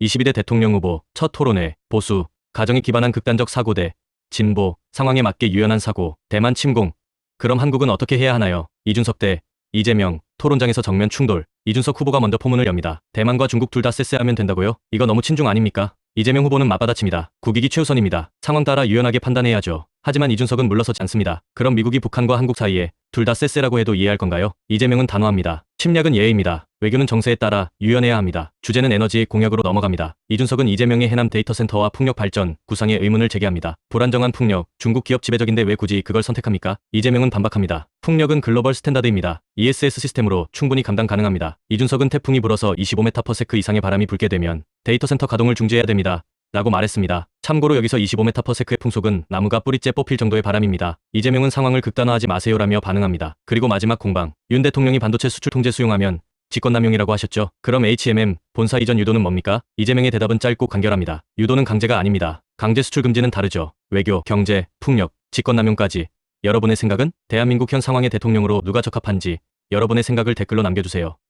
22대 대통령 후보 첫 토론회 보수 가정에 기반한 극단적 사고대 진보 상황에 맞게 유연한 사고 대만 침공 그럼 한국은 어떻게 해야 하나요? 이준석 대 이재명 토론장에서 정면 충돌 이준석 후보가 먼저 포문을 엽니다. 대만과 중국 둘 다 쎄쎄하면 된다고요? 이거 너무 친중 아닙니까? 이재명 후보는 맞받아칩니다. 국익이 최우선입니다. 상황 따라 유연하게 판단해야죠. 하지만 이준석은 물러서지 않습니다. 그럼 미국이 북한과 한국 사이에 둘 다 쎄쎄라고 해도 이해할 건가요? 이재명은 단호합니다. 침략은 예의입니다. 외교는 정세에 따라 유연해야 합니다. 주제는 에너지 공약으로 넘어갑니다. 이준석은 이재명의 해남 데이터 센터와 풍력 발전 구상에 의문을 제기합니다. 불안정한 풍력, 중국 기업 지배적인데 왜 굳이 그걸 선택합니까? 이재명은 반박합니다. 풍력은 글로벌 스탠다드입니다. ESS 시스템으로 충분히 감당 가능합니다. 이준석은 태풍이 불어서 25m/s 이상의 바람이 불게 되면 데이터 센터 가동을 중지해야 됩니다. 라고 말했습니다. 참고로 여기서 25m/s의 풍속은 나무가 뿌리째 뽑힐 정도의 바람입니다. 이재명은 상황을 극단화하지 마세요라며 반응합니다. 그리고 마지막 공방. 윤 대통령이 반도체 수출 통제 수용하면 직권남용이라고 하셨죠. 그럼 HMM 본사 이전 유도는 뭡니까? 이재명의 대답은 짧고 간결합니다. 유도는 강제가 아닙니다. 강제 수출 금지는 다르죠. 외교, 경제, 풍력, 직권남용까지. 여러분의 생각은 대한민국 현 상황의 대통령으로 누가 적합한지 여러분의 생각을 댓글로 남겨주세요.